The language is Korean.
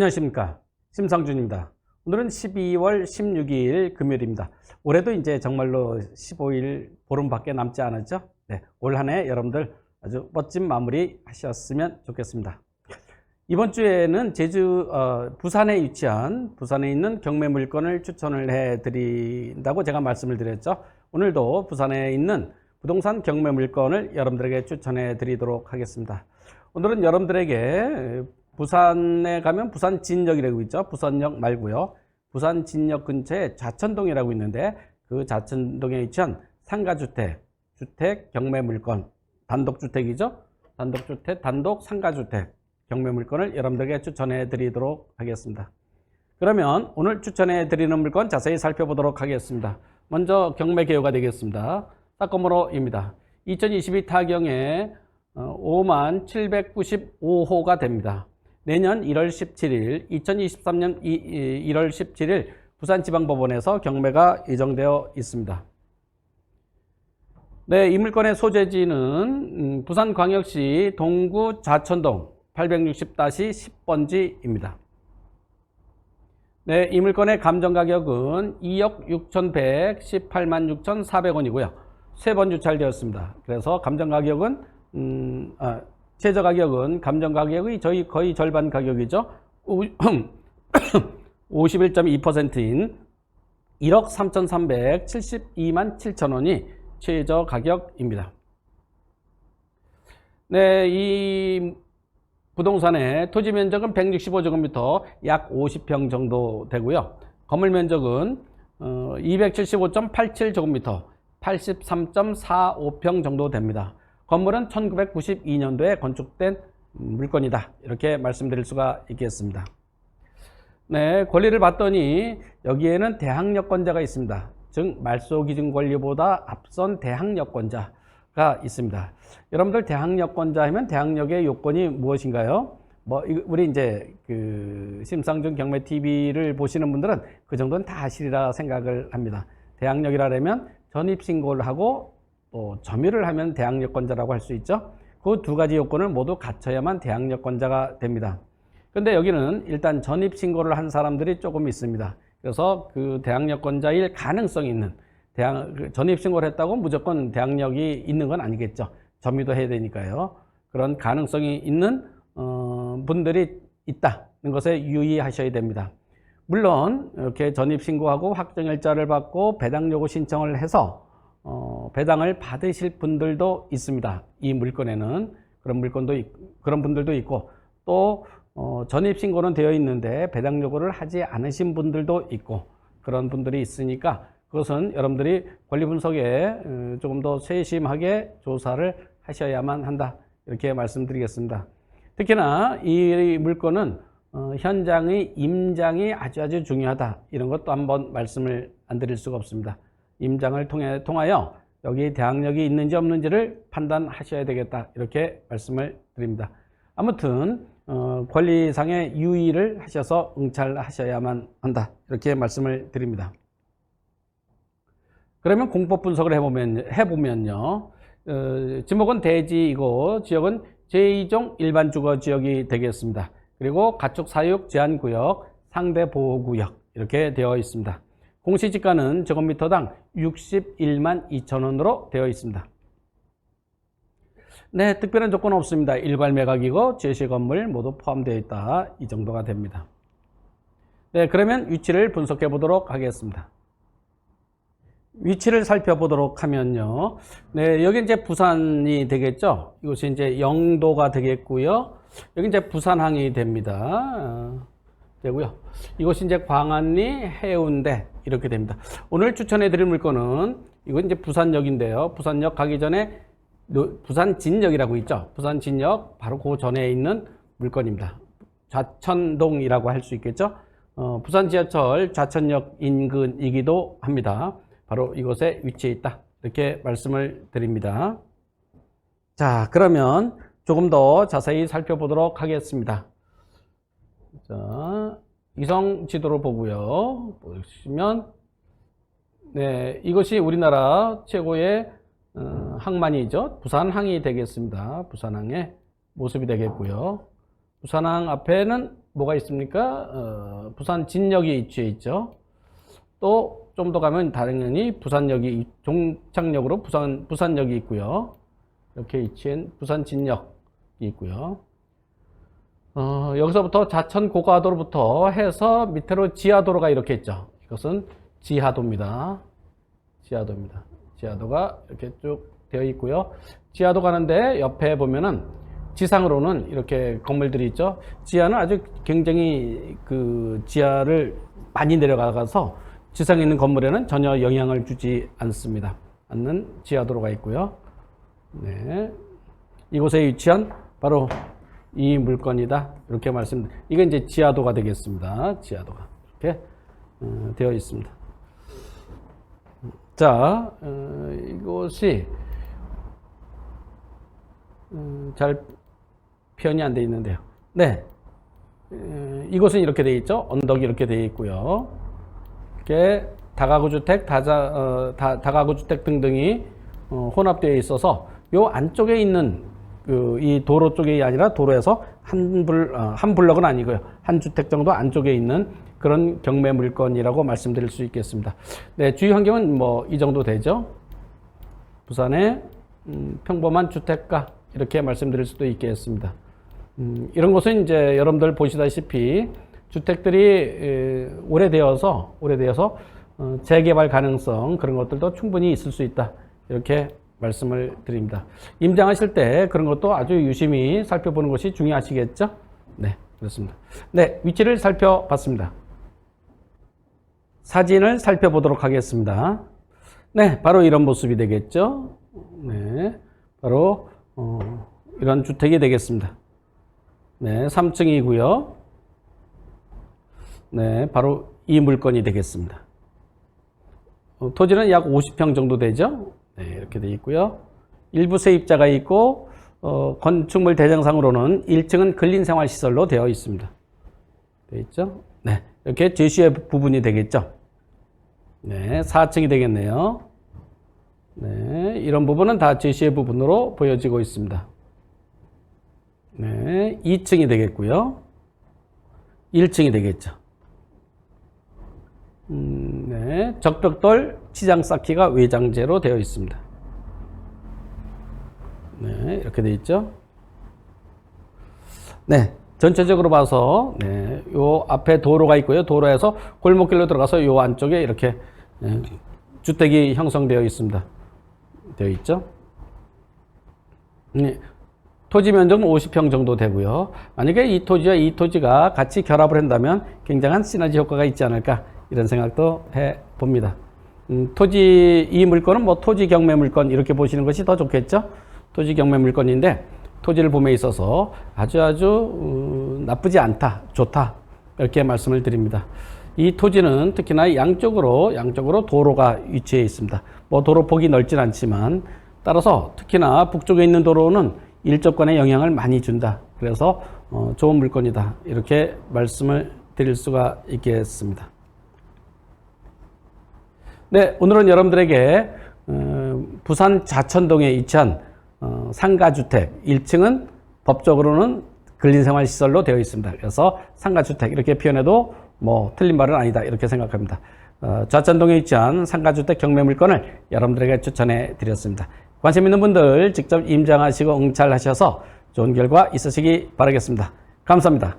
안녕하십니까. 심상준입니다. 오늘은 12월 16일 금요일입니다. 올해도 이제 정말로 15일 보름밖에 남지 않았죠? 네, 올 한 해 여러분들 아주 멋진 마무리 하셨으면 좋겠습니다. 이번 주에는 제주 어, 부산에 위치한 부산에 있는 경매 물건을 추천을 해 드린다고 제가 말씀을 드렸죠. 오늘도 부산에 있는 부동산 경매 물건을 여러분들에게 추천해 드리도록 하겠습니다. 오늘은 여러분들에게 부산에 가면 부산 진역이라고 있죠. 부산역 말고요. 부산 진역 근처에 좌천동이라고 있는데 그 좌천동에 위치한 상가주택, 주택 경매 물건, 단독주택이죠. 단독주택, 단독 상가주택 경매 물건을 여러분들에게 추천해 드리도록 하겠습니다. 그러면 오늘 추천해 드리는 물건 자세히 살펴보도록 하겠습니다. 먼저 경매 개요가 되겠습니다. 사건번호입니다. 2022 타경에 5만 795호가 됩니다. 내년 1월 17일, 2023년 1월 17일 부산지방법원에서 경매가 예정되어 있습니다. 네, 이 물건의 소재지는 음, 부산광역시 동구 좌천동 860-10번지입니다. 네, 이 물건의 감정 가격은 2억 6,118만 6,400원이고요. 세번 주찰되었습니다. 그래서 감정 가격은 음, 아, 최저 가격은 감정 가격의 저희 거의 절반 가격이죠. 51.2%인 1억 3,372만 7천 원이 최저 가격입니다. 네, 이 부동산의 토지 면적은 165제곱미터 약 50평 정도 되고요. 건물 면적은 275.87제곱미터 83.45평 정도 됩니다. 건물은 1992년도에 건축된 물건이다. 이렇게 말씀드릴 수가 있겠습니다. 네, 권리를 봤더니 여기에는 대항력권자가 있습니다. 즉 말소 기준 권리보다 앞선 대항력권자가 있습니다. 여러분들 대항력권자 하면 대항력의 요건이 무엇인가요? 뭐 우리 이제 그 심상준 경매 TV를 보시는 분들은 그 정도는 다 아시리라 생각을 합니다. 대항력이라면 전입 신고를 하고 또 점유를 하면 대항력권자라고 할 수 있죠. 그 두 가지 요건을 모두 갖춰야만 대항력권자가 됩니다. 근데 여기는 일단 전입 신고를 한 사람들이 조금 있습니다. 그래서 그 대항력권자일 가능성이 있는 대항, 그 전입 신고를 했다고 무조건 대항력이 있는 건 아니겠죠. 점유도 해야 되니까요. 그런 가능성이 있는 어, 분들이 있다는 것에 유의하셔야 됩니다. 물론 이렇게 전입 신고하고 확정일자를 받고 배당 요구 신청을 해서 어, 배당을 받으실 분들도 있습니다. 이 물건에는 그런 물건도 있, 그런 분들도 있고 또 어, 전입 신고는 되어 있는데 배당 요구를 하지 않으신 분들도 있고 그런 분들이 있으니까 그것은 여러분들이 권리 분석에 어, 조금 더 세심하게 조사를 하셔야만 한다 이렇게 말씀드리겠습니다. 특히나 이 물건은 어, 현장의 임장이 아주 아주 중요하다 이런 것도 한번 말씀을 안 드릴 수가 없습니다. 임장을 통해, 통하여 여기 대항력이 있는지 없는지를 판단하셔야 되겠다. 이렇게 말씀을 드립니다. 아무튼, 어, 권리상의 유의를 하셔서 응찰하셔야만 한다. 이렇게 말씀을 드립니다. 그러면 공법 분석을 해보면, 해보면요. 어, 지목은 대지이고 지역은 제2종 일반 주거 지역이 되겠습니다. 그리고 가축 사육 제한 구역, 상대 보호 구역 이렇게 되어 있습니다. 공시지가는 제곱미터당 61만 2천 원으로 되어 있습니다. 네, 특별한 조건 없습니다. 일괄 매각이고 제시 건물 모두 포함되어 있다. 이 정도가 됩니다. 네, 그러면 위치를 분석해 보도록 하겠습니다. 위치를 살펴보도록 하면요. 네, 여기 이제 부산이 되겠죠. 이곳이 이제 영도가 되겠고요. 여기 이제 부산항이 됩니다. 되고요. 이것이 이제 광안리 해운대 이렇게 됩니다. 오늘 추천해 드릴 물건은 이건 이제 부산역인데요. 부산역 가기 전에 부산 진역이라고 있죠. 부산 진역 바로 그 전에 있는 물건입니다. 좌천동이라고 할 수 있겠죠. 어, 부산 지하철 좌천역 인근이기도 합니다. 바로 이곳에 위치해 있다. 이렇게 말씀을 드립니다. 자, 그러면 조금 더 자세히 살펴보도록 하겠습니다. 자, 이성 지도를 보고요. 보시면, 네, 이것이 우리나라 최고의 어, 항만이죠. 부산항이 되겠습니다. 부산항의 모습이 되겠고요. 부산항 앞에는 뭐가 있습니까? 어, 부산 진역이 위치해 있죠. 또 좀 더 가면 당연히 부산역이 종착역으로 부산 부산역이 있고요. 이렇게 위치한 부산 진역이 있고요. 어, 여기서부터 자천 고가도로부터 해서 밑으로 지하도로가 이렇게 있죠. 이것은 지하도입니다. 지하도입니다. 지하도가 이렇게 쭉 되어 있고요. 지하도 가는데 옆에 보면은 지상으로는 이렇게 건물들이 있죠. 지하는 아주 굉장히 그 지하를 많이 내려가서 지상에 있는 건물에는 전혀 영향을 주지 않습니다. 않는 지하도로가 있고요. 네. 이곳에 위치한 바로 이 물건이다. 이렇게 말씀, 이건 이제 지하도가 되겠습니다. 지하도가. 이렇게 어, 되어 있습니다. 자, 어, 이것이 음, 잘 표현이 안 되어 있는데요. 네. 어, 이곳은 이렇게 되어 있죠. 언덕이 이렇게 되어 있고요. 이렇게 다가구 주택, 다자, 어, 다, 다가구 주택 등등이 어, 혼합되어 있어서 요 안쪽에 있는 그 이 도로 쪽이 아니라 도로에서 한 불, 어, 한 블럭은 아니고요. 한 주택 정도 안쪽에 있는 그런 경매 물건이라고 말씀드릴 수 있겠습니다. 네, 주위 환경은 뭐 이 정도 되죠. 부산의 음, 평범한 주택가 이렇게 말씀드릴 수도 있겠습니다. 음, 이런 것은 이제 여러분들 보시다시피 주택들이 에, 오래되어서 오래되어서 어, 재개발 가능성 그런 것들도 충분히 있을 수 있다 이렇게 말씀을 드립니다. 임장하실 때 그런 것도 아주 유심히 살펴보는 것이 중요하시겠죠? 네, 그렇습니다. 네, 위치를 살펴봤습니다. 사진을 살펴보도록 하겠습니다. 네, 바로 이런 모습이 되겠죠? 네, 바로 어, 이런 주택이 되겠습니다. 네, 3층이고요. 네, 바로 이 물건이 되겠습니다. 어, 토지는 약 50평 정도 되죠? 네, 이렇게 되어 있고요. 일부 세입자가 있고 어, 건축물 대장상으로는 1층은 근린생활시설로 되어 있습니다. 되어 있죠? 네, 이렇게 제시의 부분이 되겠죠? 네, 4층이 되겠네요. 네, 이런 부분은 다 제시의 부분으로 보여지고 있습니다. 네, 2층이 되겠고요. 1층이 되겠죠. 음, 네, 적벽돌 치장 쌓기가 외장재로 되어 있습니다. 네, 이렇게 되어 있죠. 네, 전체적으로 봐서 네, 요 앞에 도로가 있고요. 도로에서 골목길로 들어가서 요 안쪽에 이렇게 네, 주택이 형성되어 있습니다. 되어 있죠. 네, 토지 면적은 50평 정도 되고요. 만약에 이 토지와 이 토지가 같이 결합을 한다면 굉장한 시너지 효과가 있지 않을까 이런 생각도 해 봅니다. 음, 토지 이 물건은 뭐 토지 경매 물건 이렇게 보시는 것이 더 좋겠죠. 토지 경매 물건인데 토지를 봄에 있어서 아주 아주 어, 나쁘지 않다, 좋다 이렇게 말씀을 드립니다. 이 토지는 특히나 양쪽으로 양쪽으로 도로가 위치해 있습니다. 뭐 도로 폭이 넓진 않지만 따라서 특히나 북쪽에 있는 도로는 일적권에 영향을 많이 준다. 그래서 어, 좋은 물건이다. 이렇게 말씀을 드릴 수가 있겠습니다. 네, 오늘은 여러분들에게 어, 부산 자천동에 위치한 어, 상가주택 1층은 법적으로는 근린생활시설로 되어 있습니다. 그래서 상가주택 이렇게 표현해도 뭐 틀린 말은 아니다 이렇게 생각합니다. 어, 좌천동에 위치한 상가주택 경매물건을 여러분들에게 추천해 드렸습니다. 관심 있는 분들 직접 임장하시고 응찰하셔서 좋은 결과 있으시기 바라겠습니다. 감사합니다.